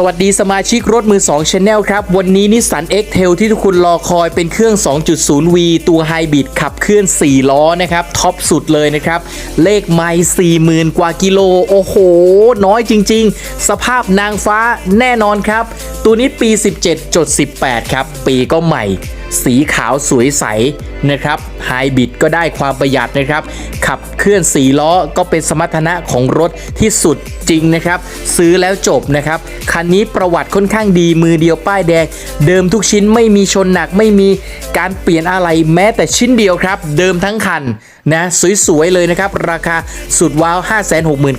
สวัสดีสมาชิกรถมือ2 Channel ครับ วันนี้นิสสัน X-Trail ที่ทุกคุณรอคอยเป็นเครื่อง 2.0V ตัวไฮบริดขับเคลื่อน 4 ล้อนะครับ ท็อปสุดเลยนะครับ เลขไมล์40,000 กว่ากิโล โอ้โห น้อยจริง ๆ สภาพนางฟ้าแน่นอนครับ ตัวนี้ปี 17.18 ครับ ปีก็ใหม่ สีขาวสวยใสนะครับไฮบริดก็ได้ความประหยัดนะครับ ขับเคลื่อนสีล้อก็เป็นสมรรถนะของรถที่สุดจริงนะครับ ซื้อแล้วจบนะครับ คันนี้ประวัติค่อนข้างดีมือเดียวป้ายแดง เดิมทุกชิ้นไม่มีชนหนักไม่มีการเปลี่ยนอะไรแม้แต่ชิ้นเดียวครับ เดิมทั้งคัน นะสวยๆเลยนะครับ ราคาสุดว้าว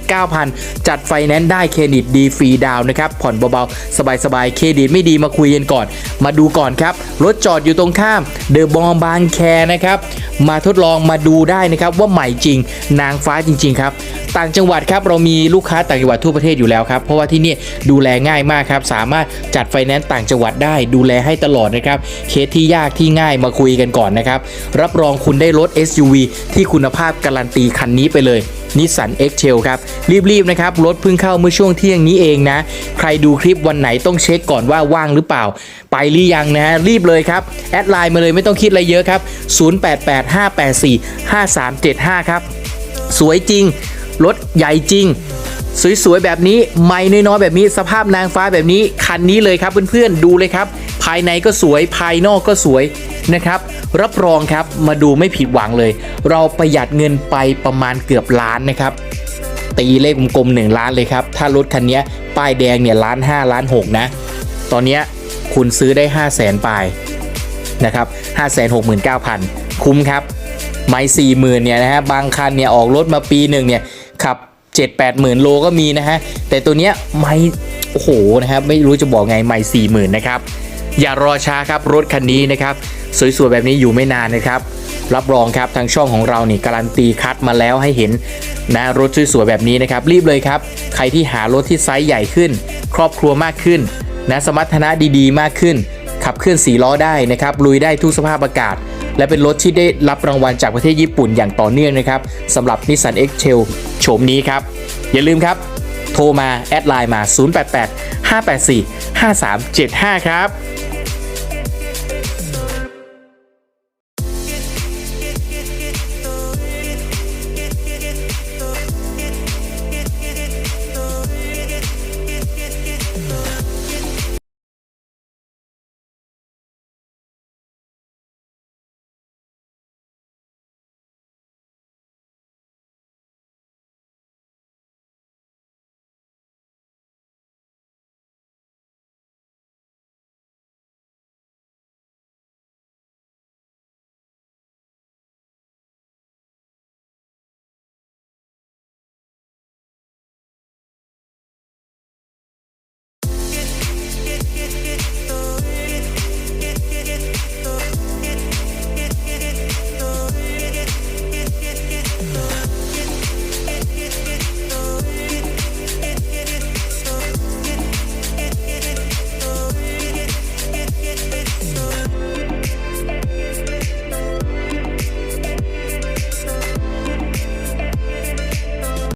569,000 จัดไฟแนนซ์ได้เครดิตดีฟรีดาวนะครับผ่อนเบาๆ สบายๆ เครดิตไม่ดีมาคุยกันก่อน มาดูก่อนครับ รถจอดอยู่ตรงข้ามเดอะบองบางแคนะครับ มาทดลองมาดูได้นะครับว่าใหม่จริงนางฟ้าจริง ๆ ครับ ต่างจังหวัดครับเรามีลูกค้าต่างจังหวัดทั่วประเทศอยู่แล้วครับ เพราะว่าที่นี่ดูแลง่ายมากครับ สามารถจัดไฟแนนซ์ต่างจังหวัดได้ดูแลให้ตลอดนะครับเคสที่ยากที่ง่ายมาคุยกันก่อนนะครับรับรองคุณได้รถ SUV ที่ที่คุณภาพการันตีคันนี้ไปเลยนิสสัน X Trail ครับ รีบๆนะครับ รถเพิ่งเข้าเมื่อช่วงเที่ยงนี้เองนะ ใครดูคลิปวันไหนต้องเช็คก่อนว่าว่างหรือเปล่า ไปหรือยังนะฮะ รีบเลยครับ แอดไลน์มาเลยไม่ต้องคิดอะไรเยอะครับ 0885845375 ครับ สวยจริง รถใหญ่จริง สวยๆ แบบนี้ ไม่น้อยๆ แบบนี้สภาพนางฟ้าแบบนี้ คันนี้เลยครับเพื่อนๆ ดูเลยครับ ภายในก็สวยภายนอกก็สวยนะครับ รับรองครับมาดูไม่ผิดหวังเลย เราประหยัดเงินไปประมาณเกือบล้านนะครับ ตีเลขกลมๆ1ล้านเลยครับ ถ้ารถคันนี้ป้ายแดงเนี่ยล้าน5ล้าน6นะ ตอนนี้คุณซื้อได้ 5 0 0แสนปลายนะครับ569,000 คุ้มครับ ไม่สี่หมื่นเนี่ยนะฮะบางคันเนี่ยออกรถมาปีหนึ่งเนี่ยขับ7 8หมื่นโลก็มีนะฮะ แต่ตัวเนี้ยไม่โอ้โหนะครับไม่รู้จะบอกไงไม่สี่หมื่นนะครับ อย่ารอช้าครับรถคันนี้นะครับสวยๆแบบนี้อยู่ไม่นานนะครับรับรองครับทางช่องของเรานี่การันตีคัดมาแล้วให้เห็นนะรถสวยๆแบบนี้นะครับรีบเลยครับ ใครที่หารถที่ไซส์ใหญ่ขึ้น ครอบครัวมากขึ้นนะสมรรถนะดีๆ มากขึ้น ขับเคลื่อนสีล้อได้นะครับลุยได้ทุกสภาพอากาศ และเป็นรถที่ได้รับรางวัลจากประเทศญี่ปุ่นอย่างต่อเนื่องนะครับสำหรับ Nissan X-Trail โฉมนี้ครับ อย่าลืมครับ โทรมา แอดไลน์มา 088 584 5375 ครับ